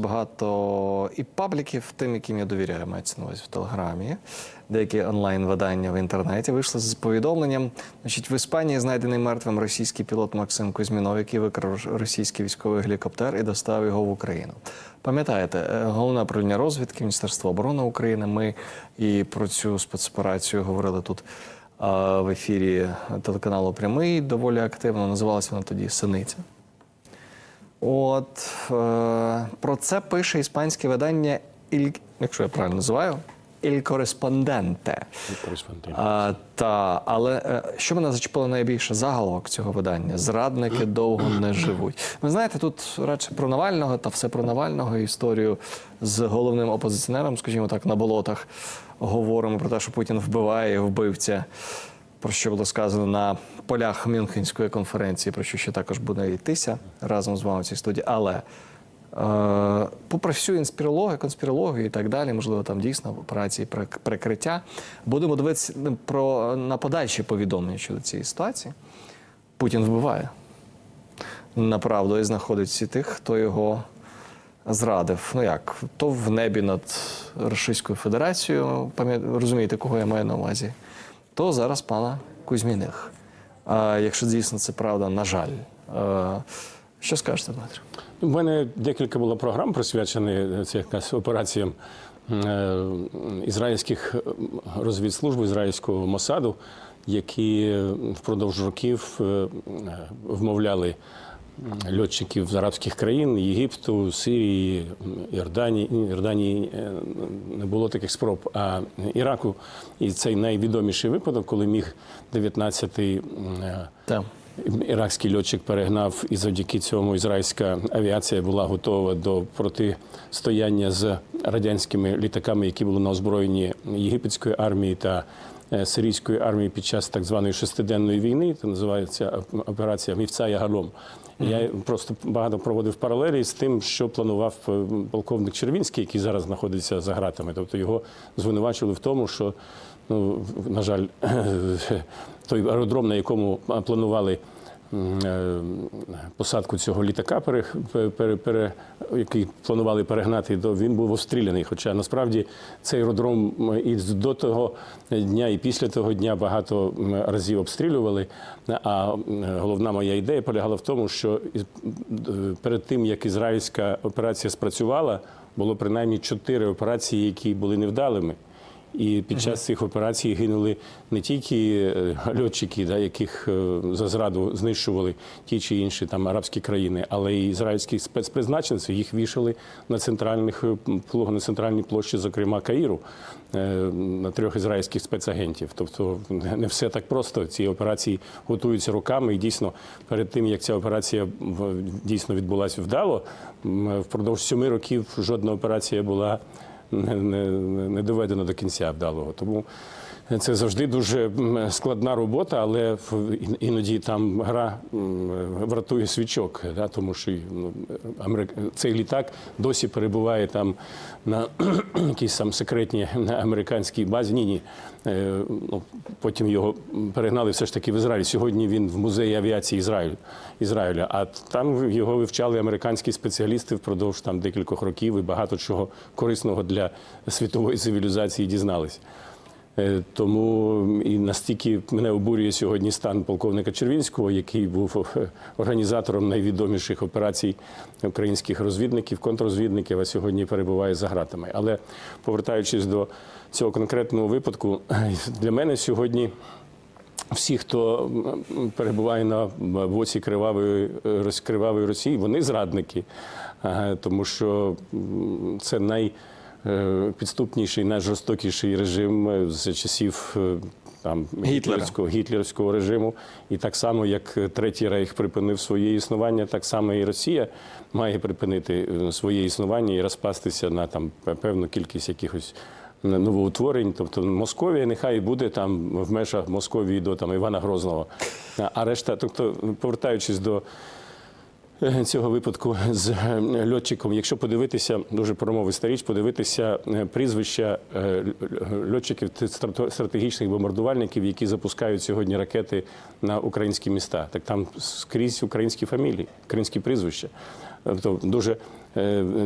багато і пабліків, тим, яким я довіряю, мається на увазі в Телеграмі. Деякі онлайн-видання в інтернеті вийшли з повідомленням. Значить, в Іспанії знайдений мертвим російський пілот Максим Кузьмінов, який викрав російський військовий гелікоптер і доставив його в Україну. Пам'ятаєте, е, головне управління розвідки Міністерства оборони України. Ми і про цю спецоперацію говорили тут в ефірі телеканалу Прямий доволі активно. Називалася вона тоді Синиця. От е, про це пише іспанське видання, «Іль», якщо я правильно називаю, «Іль Кореспонденте. Кореспондент. А, та, але е, що мене зачепило найбільше заголовок цього видання? Зрадники довго не живуть. Ви знаєте, тут радше про Навального та все про Навального історію з головним опозиціонером, скажімо так, на болотах говоримо про те, що Путін вбиває вбивця. Про що було сказано на полях Мюнхенської конференції, про що ще також буде йтися разом з вами в цій студії. Але Е, попри всю інспірологію, конспірологію і так далі, можливо, там дійсно операції прик- прикриття. Будемо дивитися ну, про на подальші повідомлення щодо цієї ситуації. Путін вбиває направду і знаходить всі тих, хто його зрадив. Ну як, то в небі над Російською Федерацією, розумієте, кого я маю на увазі, то зараз пана Кузьміних. А якщо дійсно це правда, на жаль. Е, Що скажете, Дмитро? У мене декілька було програм присвячених це якась операціям е, ізраїльських е, розвідслужб, ізраїльського Мосаду, які впродовж років е, вмовляли льотчиків з арабських країн, Єгипту, Сирії, Йорданії. Ні, Йорданії е, не було таких спроб, а Іраку. І цей найвідоміший випадок, коли міг 19-й е, Іракський льотчик перегнав, і завдяки цьому ізраїльська авіація була готова до протистояння з радянськими літаками, які були на озброєнні єгипетської армії та е, сирійської армії під час так званої шестиденної війни. Це називається операція Мівця Ягалом. Я просто багато проводив паралелі з тим, що планував е, полковник Червінський, який зараз знаходиться за гратами. Тобто його звинувачували в тому, що ну, на жаль, той аеродром, на якому планували посадку цього літака, пере, пере, пере, який планували перегнати, він був обстріляний. Хоча насправді цей аеродром і до того дня, і після того дня багато разів обстрілювали. А головна моя ідея полягала в тому, що перед тим як ізраїльська операція спрацювала, було принаймні чотири операції, які були невдалими. І під час цих операцій гинули не тільки е, льотчики, да, яких е, за зраду знищували ті чи інші там арабські країни, але й ізраїльські спецпризначенці їх вішали на центральних е, на центральній площі, зокрема Каїру, на трьох ізраїльських спецагентів. Тобто не все так просто. Ці операції готуються роками. І дійсно, перед тим як ця операція дійсно відбулася вдало, впродовж семи років жодна операція була не, не, не доведено до кінця вдалого. Тому це завжди дуже складна робота, але іноді там гра м, вартує свічок, да, тому що ну, цей літак досі перебуває там на якійсь там секретній американській базі. Ні, ні. Е, Ну, потім його перегнали все ж таки в Ізраїль. Сьогодні він в музеї авіації Ізраїлю, Ізраїля. А там його вивчали американські спеціалісти впродовж там декількох років і багато чого корисного для світової цивілізації дізнались. Е, Тому і настільки мене обурює сьогодні стан полковника Червінського, який був е, організатором найвідоміших операцій українських розвідників, контррозвідників, а сьогодні перебуває за гратами. Але повертаючись до цього конкретного випадку, для мене сьогодні. Всі, хто перебуває на боці кривавої, е, Рос- кривавої Росії, вони зрадники, тому що це найпідступніший, найжорстокіший режим е, з часів е, там гітлерського, гітлерського режиму. І так само, як Третій Рейх припинив своє існування, так само і Росія має припинити е, своє існування і розпастися на там певну кількість якихось новоутворень. Тобто Московія нехай буде там в межах Московії до там Івана Грозного. А решта, тобто, повертаючись до е, цього випадку з е, льотчиком, якщо подивитися, дуже промовиста річ, подивитися е, прізвища е, льотчиків стратегічних бомбардувальників, які запускають сьогодні ракети на українські міста. Так там скрізь українські фамілії, українські прізвища. Тобто дуже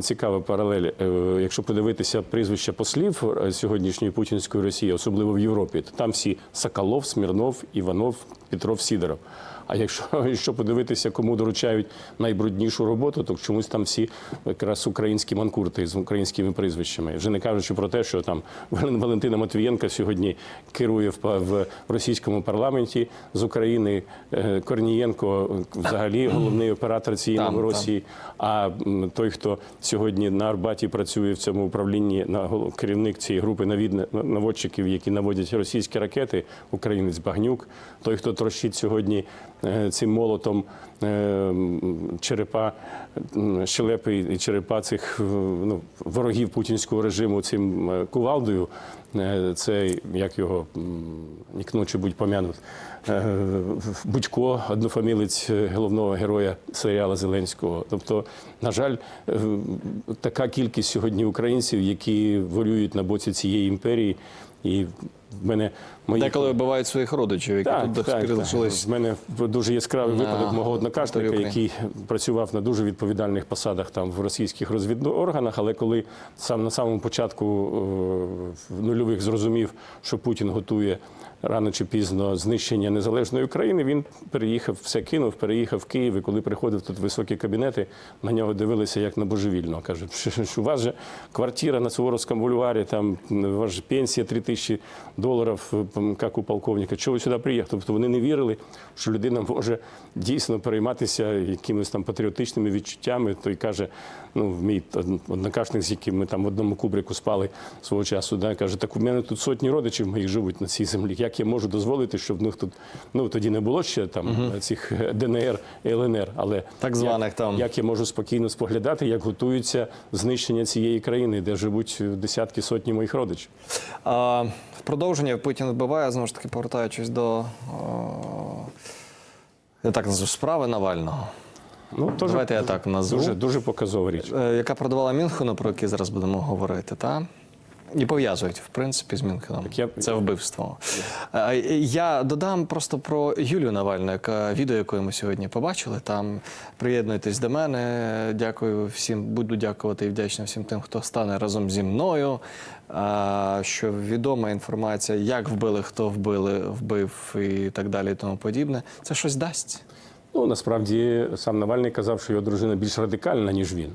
цікава паралель. Е, Якщо подивитися прізвища послів е, сьогоднішньої путінської Росії, особливо в Європі, то там всі Соколов, Смірнов, Іванов, Петров, Сідоров. А якщо, якщо подивитися, кому доручають найбруднішу роботу, то чомусь там всі якраз українські манкурти з українськими прізвищами. Вже не кажучи про те, що там Валентина Матвієнка сьогодні керує в, в російському парламенті з України. Е, Корнієнко е, взагалі головний оператор цієї Новоросії. А той, хто сьогодні на Арбаті працює в цьому управлінні, на керівник цієї групи наводчиків, які наводять російські ракети, українець Багнюк, той, хто трощить сьогодні цим молотом е, черепа, щелепи і черепа цих е, ну, ворогів путінського режиму цим е, кувалдою. Е, Це як його м, чи будь помянут. Е, Будько, однофамілець е, головного героя серіала Зеленського. Тобто, на жаль, е, така кількість сьогодні українців, які воюють на боці цієї імперії, і в мене мої Деколи вбивають своїх родичів, які тут до так, пір в мене дуже яскравий на випадок мого однокашника, який працював на дуже відповідальних посадах там в російських розвідорганах. Але коли сам на самому початку е, нульових зрозумів, що Путін готує рано чи пізно знищення незалежної України, він переїхав, все кинув, переїхав в Київ. І коли приходив тут високі кабінети, на нього дивилися як на божевільного. Кажуть, що, у вас же квартира на Суворовському бульварі, там у пенсія 3 тисячі доларів, як у полковника. Чого ви сюди приїхали? Тобто вони не вірили, що людина може дійсно перейматися якимись там патріотичними відчуттями. Той каже, ну, мій однокашник, з яким ми там в одному кубрику спали свого часу, да, каже, так у мене тут сотні родичів моїх живуть на цій землі. Як я можу дозволити, щоб в них тут, ну тоді не було ще там цих ДНР і ЛНР, але Так званих як, там. як я можу спокійно споглядати, як готується знищення цієї країни, де живуть десятки сотні моїх родичів. А, в продовження Путін вбиває, знову ж таки, повертаючись до о, я так назву справи Навального, Ну, теж Давайте я так назву. Дуже, дуже показова річ. е, яка продавала Мюнхену, про який зараз будемо говорити, та? І пов'язують, в принципі, з Мюнхеном. я- Це вбивство. Е, Я додам просто про Юлію Навальну, яка відео, яке ми сьогодні побачили. Там приєднуйтесь до мене. Дякую всім, буду дякувати і вдячна всім тим, хто стане разом зі мною. Що відома інформація, як вбили, хто вбили, вбив і так далі, і тому подібне. Це щось дасть. Ну насправді сам Навальний казав, що його дружина більш радикальна, ніж він.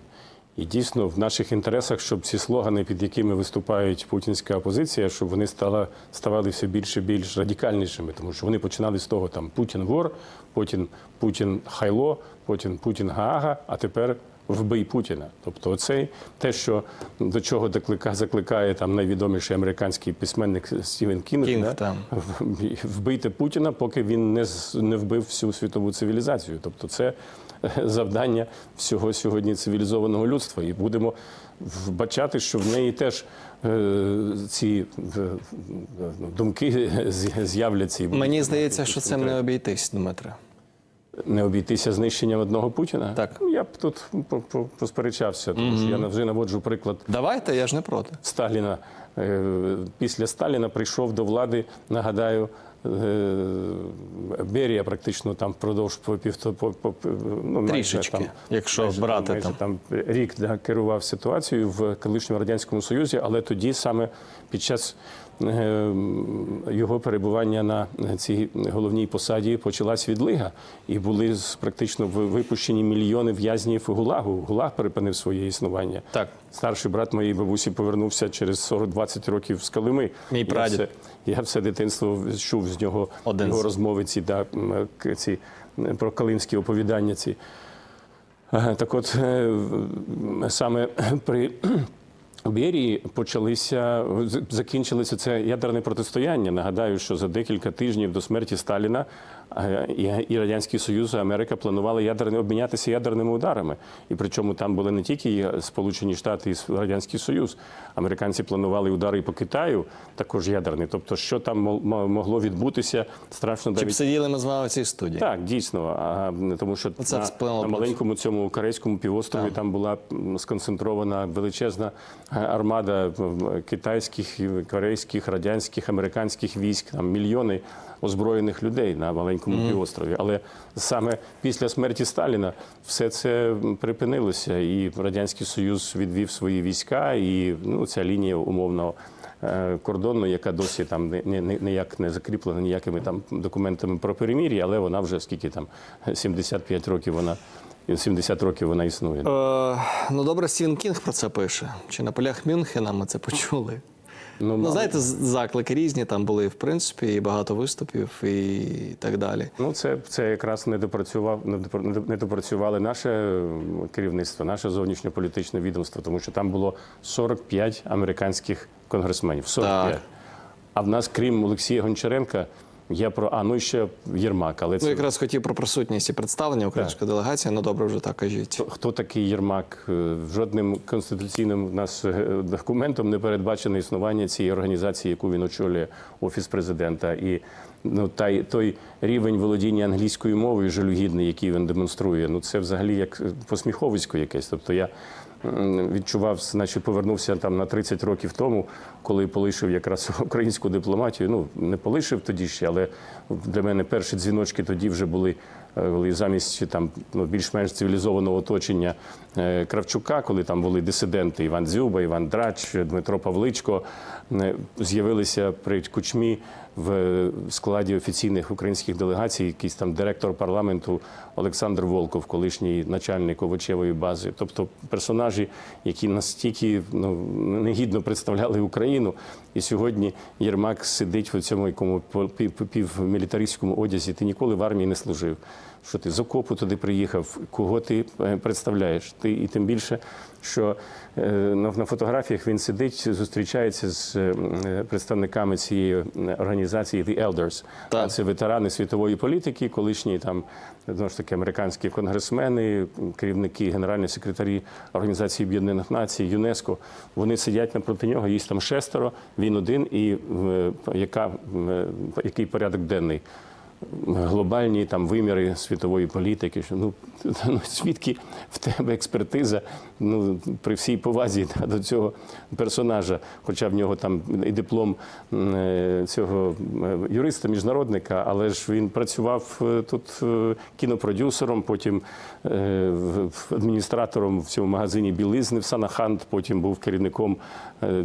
І дійсно в наших інтересах, щоб ці слогани, під якими виступають путінська опозиція, щоб вони стали, ставали все більше і більш радикальнішими, тому що вони починали з того там Путін вор, потім Путін хайло, потім Путін Гаага, а тепер вбий Путіна. Тобто, оцей те, що до чого доклика- закликає там найвідоміший американський письменник Стівен Кінг, Кінг, да? там. вбийте Путіна, поки він не не вбив всю світову цивілізацію. Тобто, це завдання всього сьогодні цивілізованого людства. І будемо вбачати, що в неї теж е, ці е, е, думки з'являться. Мені здається, що цим не обійтись, Дмитре. не обійтися знищенням одного Путіна. Так. Ну, я б тут по- по- посперечався, тому що я вже наводжу приклад Давайте, я ж не проти. Сталіна. Е, Після Сталіна прийшов до влади, нагадаю, Берія практично там впродовж по півто по, по, ну, майже там, якщо майже, брати майже, там. там рік да, керував ситуацією в колишньому радянському союзі, але тоді саме під час е, його перебування на цій головній посаді почалась відлига, і були практично випущені мільйони в'язнів ГУЛАГу. ГУЛАГ припинив своє існування. Так. Старший брат моєї бабусі повернувся через 40-20 років з Калими. Мій Я прадід. все- Я все дитинство чув з нього Один його розмови ці, да, ці про калимські оповідання. Ці. Е, Так от е, саме при Берії почалися закінчилися це ядерне протистояння. Нагадаю, що за декілька тижнів до смерті Сталіна і- Радянський Союз, і Америка планували ядерне обмінятися ядерними ударами. І причому там були не тільки Сполучені Штати і Радянський Союз. Американці планували удари і по Китаю, також ядерні. Тобто, що там мо- мо- могло відбутися, страшно Чи б сиділи ми з вами в цій студії? Так, дійсно. А, тому що Оце на, на маленькому цьому корейському півострові там була сконцентрована величезна е, армада китайських, корейських, радянських, американських військ, там мільйони озброєних людей на маленькому. Маленькому півострові. Але саме після смерті Сталіна все це припинилося, і радянський союз відвів свої війська, і ну ця лінія умовного. е, Кордону, яка досі там не- ніяк не закріплена ніякими там документами про перемір'я, але вона вже скільки там 75 років вона 70 років вона існує. Е, ну добре, Стівен Кінг про це пише. Чи на полях Мюнхена ми це почули? Ну, Ну, знаєте, заклики різні там були, в принципі, і багато виступів, і так далі. Ну, це, це якраз не допрацював, не допр- допрацювали наше керівництво, наше зовнішньополітичне відомство, тому що там було 45 американських конгресменів. 45. Так. А в нас, крім Олексія Гончаренка, є про а ну і ще Єрмак. Але Ну, якраз хотів про присутність і представлення української делегації. Ну добре, вже так кажіть. хто такий Єрмак? Е, Жодним конституційним нас е, документом не передбачено існування цієї організації, яку він очолює офіс президента. І ну та той рівень володіння англійською мовою жалюгідний, який він демонструє. Ну це взагалі як е, посміховисько якесь. Тобто я відчував, значить, повернувся там на 30 років тому, коли полишив якраз українську дипломатію. Ну не полишив тоді ще, але для мене перші дзвіночки тоді вже були. е, Коли замість там ну, більш-менш цивілізованого оточення е, Кравчука, коли там були дисиденти Іван Дзюба, Іван Драч, Дмитро Павличко, е, з'явилися при кучмі в складі офіційних українських делегацій, якийсь там директор парламенту Олександр Волков, колишній начальник овочевої бази. Тобто персонажі, які настільки ну, негідно представляли Україну. І сьогодні Єрмак сидить в цьому якому півмілітаристському одязі. Ти ніколи в армії не служив. Що ти з окопу туди приїхав? Кого ти е, представляєш? Ти і тим більше, що е, на, фотографіях він сидить, зустрічається з е, представниками цієї організації The Elders. Так. Це ветерани світової політики, колишні там знову ж таки американські конгресмени, керівники, генеральні секретарі Організації Об'єднаних Націй, ЮНЕСКО. Вони сидять напроти нього, їх там шестеро, він один, і яка, який порядок денний. Глобальні там виміри світової політики, що ну, ну звідки в тебе експертиза ну при всій повазі та, до цього персонажа, хоча в нього там і диплом е, цього е, юриста, міжнародника, але ж він працював е, тут кінопродюсером, потім адміністратором в цьому магазині білизни в Санахант, потім був керівником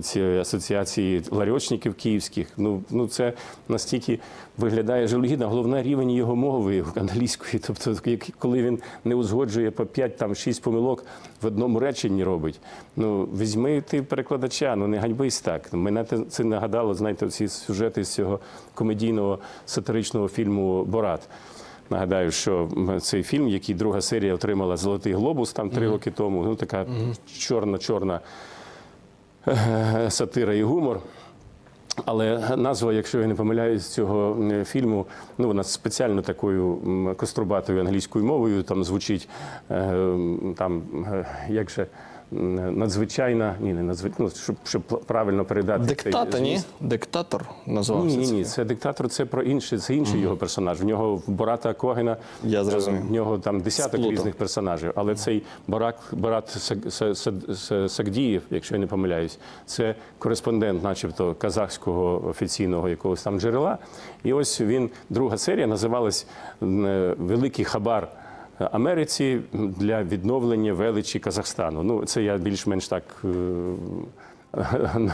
цієї асоціації ларьочників київських. Ну, ну це настільки виглядає жалюгідно. Головне рівень його мови англійської. Тобто, коли він не узгоджує по 5-6 помилок в одному реченні робить. Ну візьми ти перекладача, ну не ганьбись так. Мене це нагадало, знаєте, ці сюжети з цього комедійного сатиричного фільму Борат. Нагадаю, що цей фільм, який друга серія отримала Золотий глобус там три роки тому. Ну така чорна-чорна е, сатира і гумор. Але назва, якщо я не помиляюсь, цього фільму, ну вона спеціально такою кострубатою англійською мовою там звучить е, там, е, як же надзвичайна, ні, не надзвичайна, ну, щоб, щоб правильно передати цей Диктатор, ні? Диктатор називався. Ні, ні, ні, це диктатор, це про інше, це інший його персонаж. В нього в Бората Когена Я зрозумів. в нього там десяток Сплутав. різних персонажів. Але цей Саг- Са- Са- Са- Сагдієв, якщо я не помиляюсь, це кореспондент, начебто, казахського офіційного якогось там джерела. І ось він, друга серія називалась е, Великий хабар. Америці для відновлення величі Казахстану. Ну, це я більш-менш так е,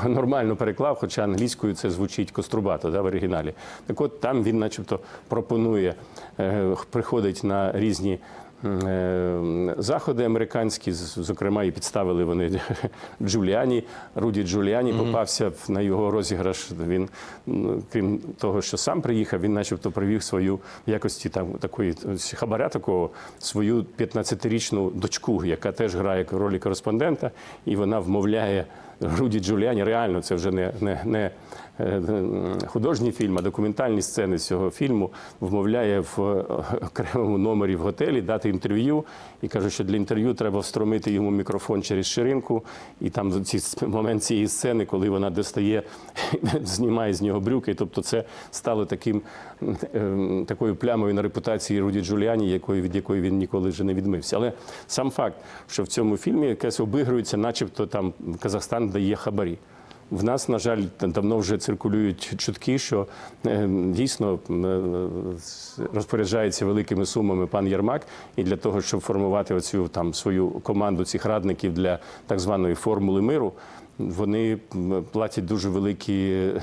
нормально переклав, хоча англійською це звучить кострубато да, в оригіналі. Так от там він, начебто, пропонує, е, приходить на різні. Е, Заходи американські, зокрема, і підставили вони Джуліані. Руді Джуліані попався в- на його розіграш. Він, ну, крім того, що сам приїхав, він, начебто, привів свою в якості там такої хабаря такого свою 15-річну дочку, яка теж грає ролі кореспондента, і вона вмовляє Руді Джуліані. Реально, це вже не, не, не художній фільм, а документальні сцени цього фільму вмовляє в е, окремому номері в готелі дати інтерв'ю і каже, що для інтерв'ю треба встромити йому мікрофон через ширинку. І там ці момент цієї сцени, коли вона достає, знімає з нього брюки. Тобто, це стало таким е, такою плямою на репутації Руді Джуліані, якої від якої він ніколи вже не відмився. Але сам факт, що в цьому фільмі якесь обігрується, начебто там Казахстан дає хабарі. В нас, на жаль, давно вже циркулюють чутки, що е, дійсно е, розпоряджається великими сумами пан Єрмак, і для того, щоб формувати оцю там свою команду цих радників для так званої формули миру. Вони платять дуже великі е,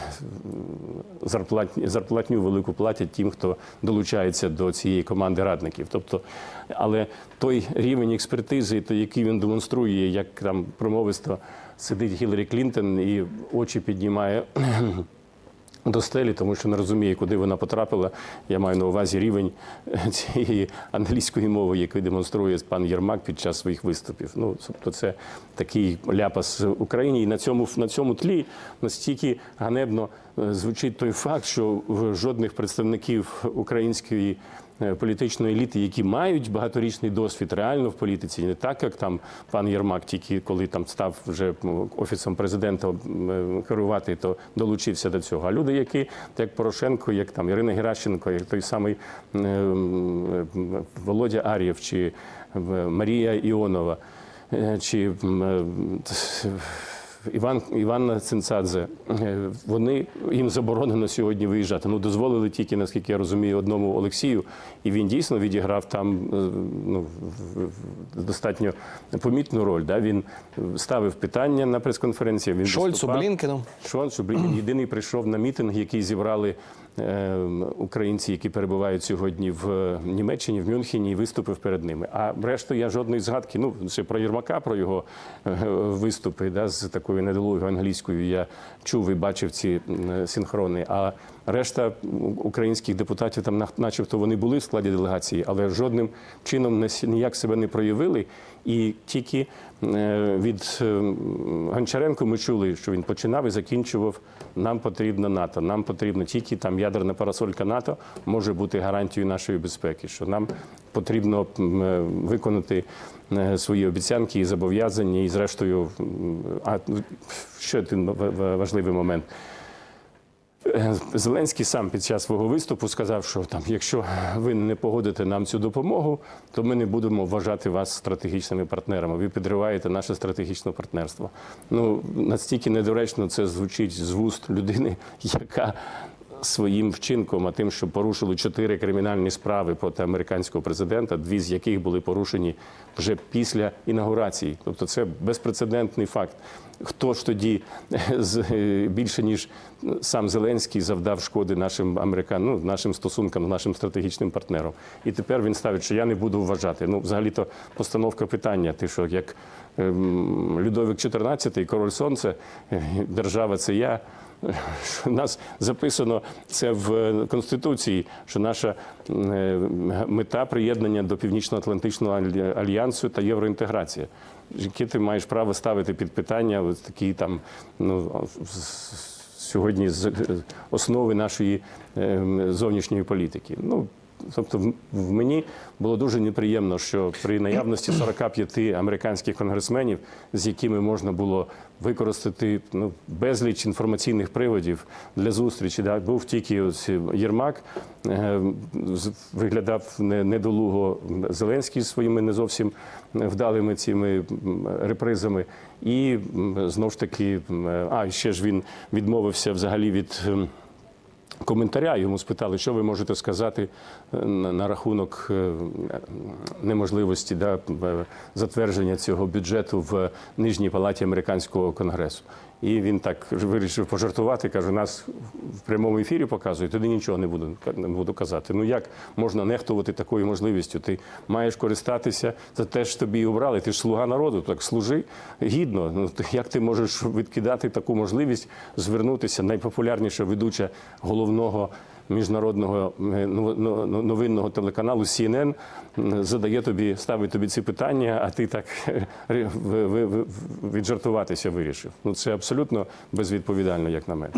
зарплатні, зарплатню велику платять тим, хто долучається до цієї команди радників. Тобто, але той рівень експертизи, то який він демонструє, як там промовисто сидить Гіларі Клінтон і очі піднімає. До стелі, тому що не розуміє, куди вона потрапила. Я маю на увазі рівень цієї англійської мови, який демонструє пан Єрмак під час своїх виступів. Ну, тобто, це такий ляпас в Україні. І на цьому на цьому тлі настільки ганебно е, звучить той факт, що жодних представників української політичної еліти, які мають багаторічний досвід реально в політиці, не так як там пан Єрмак, тільки коли там став вже офісом президента е, керувати, то долучився до цього. А люди, які як Порошенко, як там Ірина Геращенко, як той самий м, Володя Ар'єв чи е, Марія Іонова, е, чи е, Іван Іван Цинцадзе, е, вони їм заборонено сьогодні виїжджати. Ну дозволили тільки, наскільки я розумію, одному Олексію, і він дійсно відіграв там е, ну, достатньо помітну роль. Да? Він ставив питання на прес-конференції. Він Шольцу. Блінкену. Шольцу, Блінкен єдиний прийшов на мітинг, який зібрали е, українці, які перебувають сьогодні в Німеччині, в Мюнхені, і виступив перед ними. А решту я жодної згадки. Ну ще про Єрмака, про його е, виступи, да, з такою недолугою англійською. Я чув і бачив ці синхрони. А решта українських депутатів там, начебто, вони були в складі делегації, але жодним чином ніяк себе не проявили. І тільки е, від е, Гончаренко ми чули, що він починав і закінчував. Нам потрібно НАТО. Нам потрібно тільки там ядерна парасолька НАТО може бути гарантією нашої безпеки. Що нам потрібно е, виконати свої обіцянки і зобов'язання, і зрештою, а ще один ва- ва- важливий момент. Е, Зеленський сам під час свого виступу сказав, що там, якщо ви не погодите нам цю допомогу, то ми не будемо вважати вас стратегічними партнерами. Ви підриваєте наше стратегічне партнерство. Ну настільки недоречно це звучить з вуст людини, яка своїм вчинком, а тим, що порушили чотири кримінальні справи проти американського президента, дві з яких були порушені вже після інаугурації. Тобто це безпрецедентний факт. Хто ж тоді з е, більше ніж сам Зеленський завдав шкоди нашим американ, ну, нашим стосункам, нашим стратегічним партнерам? І тепер він ставить, що я не буду вважати. Ну, взагалі-то постановка питання. Ти що, як ем, Людовик XIV, король сонце, е, держава це я. У нас записано це в Конституції, що наша е, мета приєднання до Північно-Атлантичного альянсу та євроінтеграція. Які ти маєш право ставити під питання ось такі там ну сьогодні з основи нашої е, зовнішньої політики? Ну Тобто, в- мені було дуже неприємно, що при наявності 45 американських конгресменів, з якими можна було використати ну, безліч інформаційних приводів для зустрічі, да, був тільки ось Єрмак, е, виглядав не- недолуго Зеленський своїми не зовсім вдалими цими репризами. І м, знов ж таки, а ще ж він відмовився взагалі від. Коментаря. Йому спитали, що ви можете сказати е, на, на рахунок е, неможливості да, е, затвердження цього бюджету в нижній палаті американського конгресу. І він так вирішив пожартувати. каже: нас в прямому ефірі показують, тоді нічого не буду не буду казати. Ну як можна нехтувати такою можливістю? Ти маєш користатися за те, що тобі обрали. Ти ж слуга народу, так служи гідно. Ну як ти можеш відкидати таку можливість звернутися найпопулярніша ведуча головного міжнародного е, ну- ну- ну- новинного телеканалу CNN задає тобі, ставить тобі ці питання, а ти так е, віджартуватися вирішив. Ну це абсолютно безвідповідально, як на мене.